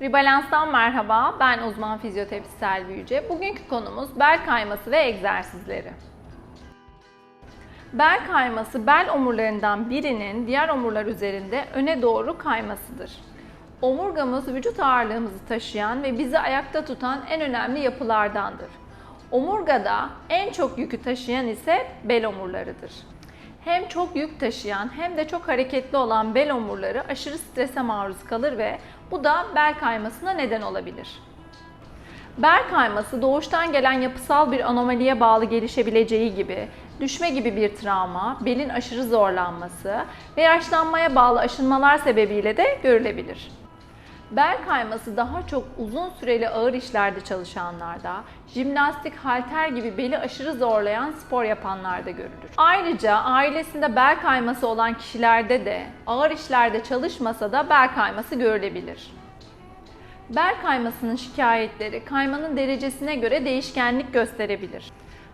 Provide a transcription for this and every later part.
Rebalans'tan merhaba, ben uzman fizyoterapist Selvi Yüce. Bugünkü konumuz bel kayması ve egzersizleri. Bel kayması, bel omurlarından birinin diğer omurlar üzerinde öne doğru kaymasıdır. Omurgamız vücut ağırlığımızı taşıyan ve bizi ayakta tutan en önemli yapılardandır. Omurgada en çok yükü taşıyan ise bel omurlarıdır. Hem çok yük taşıyan hem de çok hareketli olan bel omurları aşırı strese maruz kalır ve bu da bel kaymasına neden olabilir. Bel kayması doğuştan gelen yapısal bir anomaliye bağlı gelişebileceği gibi düşme gibi bir travma, belin aşırı zorlanması ve yaşlanmaya bağlı aşınmalar sebebiyle de görülebilir. Bel kayması daha çok uzun süreli ağır işlerde çalışanlarda, jimnastik, halter gibi beli aşırı zorlayan spor yapanlarda görülür. Ayrıca ailesinde bel kayması olan kişilerde de ağır işlerde çalışmasa da bel kayması görülebilir. Bel kaymasının şikayetleri kaymanın derecesine göre değişkenlik gösterebilir.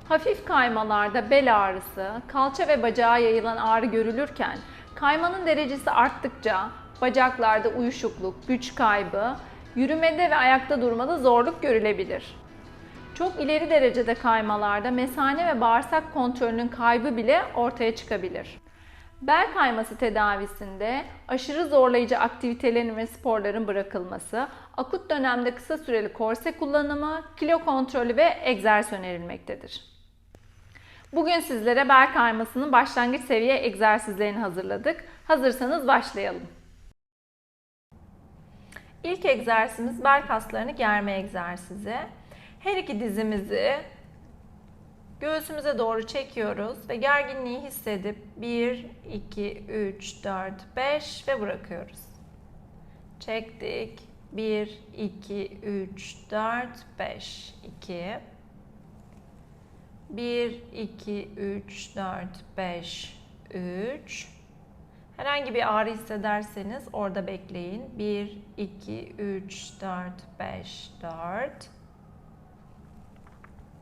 Hafif kaymalarda bel ağrısı, kalça ve bacağa yayılan ağrı görülürken kaymanın derecesi arttıkça bacaklarda uyuşukluk, güç kaybı, yürümede ve ayakta durmada zorluk görülebilir. Çok ileri derecede kaymalarda mesane ve bağırsak kontrolünün kaybı bile ortaya çıkabilir. Bel kayması tedavisinde aşırı zorlayıcı aktivitelerin ve sporların bırakılması, akut dönemde kısa süreli korse kullanımı, kilo kontrolü ve egzersiz önerilmektedir. Bugün sizlere bel kaymasının başlangıç seviye egzersizlerini hazırladık. Hazırsanız başlayalım. İlk egzersizimiz bel kaslarını germe egzersizi. Her iki dizimizi göğsümüze doğru çekiyoruz ve gerginliği hissedip 1, 2, 3, 4, 5 ve bırakıyoruz. Çektik. 1, 2, 3, 4, 5, 2. 1, 2, 3, 4, 5, 3. Herhangi bir ağrı hissederseniz orada bekleyin. 1, 2, 3, 4, 5, 4.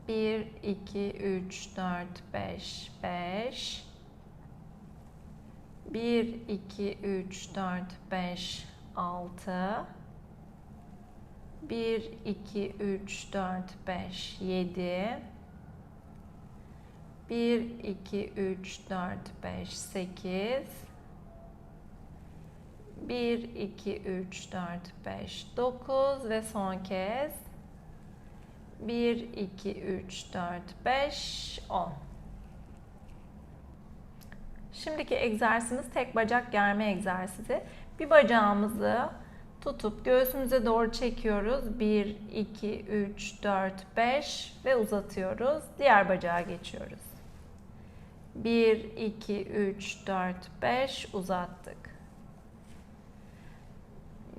1, 2, 3, 4, 5, 5. 1, 2, 3, 4, 5, 6. 1, 2, 3, 4, 5, 7. 1, 2, 3, 4, 5, 8. 1, 2, 3, 4, 5, 9 ve son kez 1, 2, 3, 4, 5, 10. Şimdiki egzersizimiz tek bacak germe egzersizi. Bir bacağımızı tutup göğsümüze doğru çekiyoruz. 1, 2, 3, 4, 5 ve uzatıyoruz. Diğer bacağa geçiyoruz. 1, 2, 3, 4, 5 uzattık.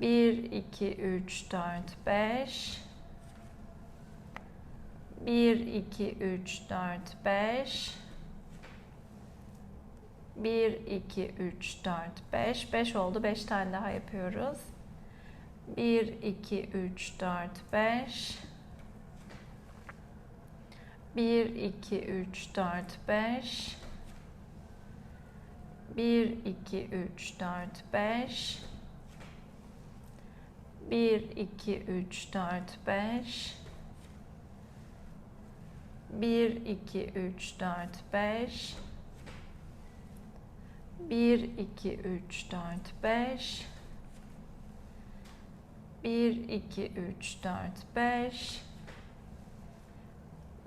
1, 2, 3, 4, 5 1, 2, 3, 4, 5 1, 2, 3, 4, 5 5 oldu. 5 tane daha yapıyoruz. 1, 2, 3, 4, 5 1, 2, 3, 4, 5 1, 2, 3, 4, 5 1, 2, 3, 4, 5 1, 2, 3, 4, 5 1, 2, 3, 4, 5 1, 2, 3, 4, 5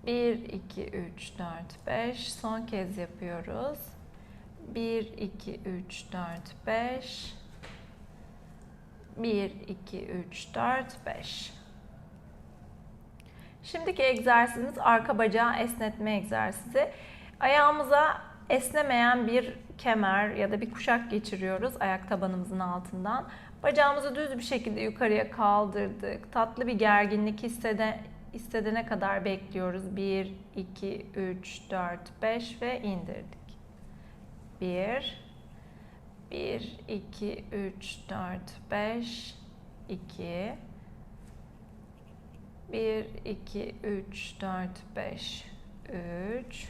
1, 2, 3, 4, 5 Son kez yapıyoruz. 1, 2, 3, 4, 5 1, 2, 3, 4, 5 Şimdiki egzersizimiz arka bacağı esnetme egzersizi. Ayağımıza esnemeyen bir kemer ya da bir kuşak geçiriyoruz ayak tabanımızın altından. Bacağımızı düz bir şekilde yukarıya kaldırdık. Tatlı bir gerginlik hissede, hissedene kadar bekliyoruz. 1, 2, 3, 4, 5 ve indirdik. 1, 1, 2, 3, 4, 5, 2, 1, 2, 3, 4, 5, 3,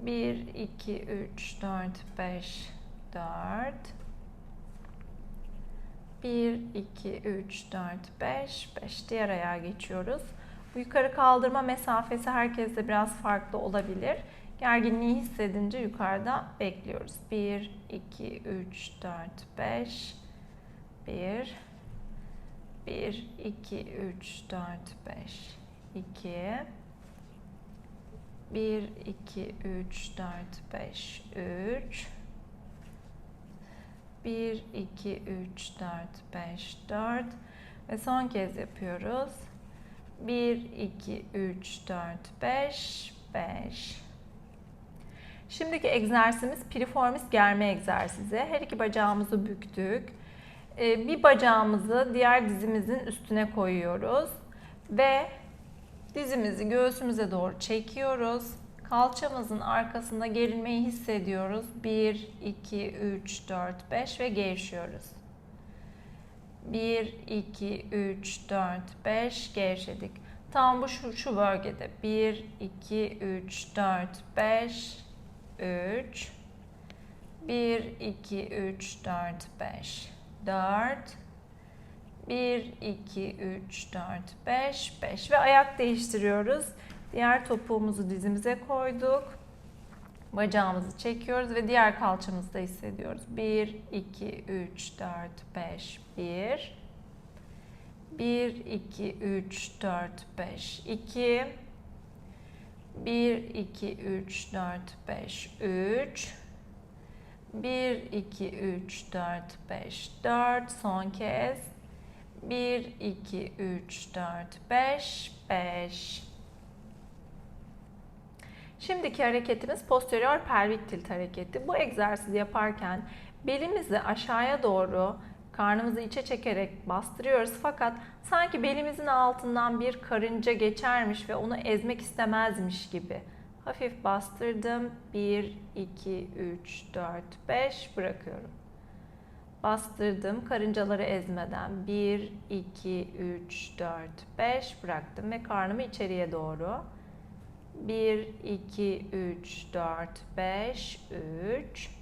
1, 2, 3, 4, 5, 4, 1, 2, 3, 4, 5, 5. Diğer ayağa geçiyoruz. Bu yukarı kaldırma mesafesi herkeste biraz farklı olabilir. Gerginliği hissedince yukarıda bekliyoruz. 1, 2, 3, 4, 5, 1, 1, 2, 3, 4, 5, 2, 1, 2, 3, 4, 5, 3, 1, 2, 3, 4, 5, 4 ve son kez yapıyoruz. 1, 2, 3, 4, 5, 5. Şimdiki egzersizimiz piriformis germe egzersizi. Her iki bacağımızı büktük. Ee, Bir bacağımızı diğer dizimizin üstüne koyuyoruz ve dizimizi göğsümüze doğru çekiyoruz. Kalçamızın arkasında gerilmeyi hissediyoruz. 1, 2, 3, 4, 5 ve gevşiyoruz. 1, 2, 3, 4, 5 gevşedik. Tam bu şu, şu bölgede. 1, 2, 3, 4, 5, 3, 1, 2, 3, 4, 5, 4, 1, 2, 3, 4, 5, 5 ve ayak değiştiriyoruz. Diğer topuğumuzu dizimize koyduk. Bacağımızı çekiyoruz ve diğer kalçamızı da hissediyoruz. 1, 2, 3, 4, 5, 1. 1, 2, 3, 4, 5, 2. 1, 2, 3, 4, 5, 3. 1, 2, 3, 4, 5, 4. Son kez. 1, 2, 3, 4, 5, 5. Şimdiki hareketimiz posterior pelvik tilt hareketi. Bu egzersizi yaparken belimizi aşağıya doğru karnımızı içe çekerek bastırıyoruz fakat sanki belimizin altından bir karınca geçermiş ve onu ezmek istemezmiş gibi. Hafif bastırdım. 1, 2, 3, 4, 5 bırakıyorum. Bastırdım karıncaları ezmeden. 1, 2, 3, 4, 5 bıraktım ve karnımı içeriye doğru. 1, 2, 3, 4, 5, 3.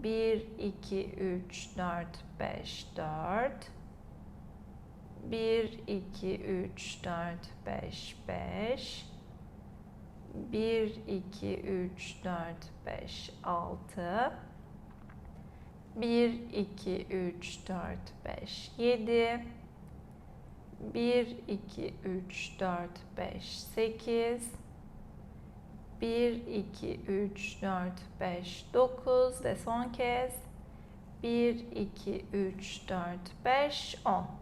1, 2, 3, 4, 5, 4. 1, 2, 3, 4, 5, 5. 1, 2, 3, 4, 5, 6. 1, 2, 3, 4, 5, 7. 1, 2, 3, 4, 5, 8. 1, 2, 3, 4, 5, 9 ve son kez 1, 2, 3, 4, 5, 10.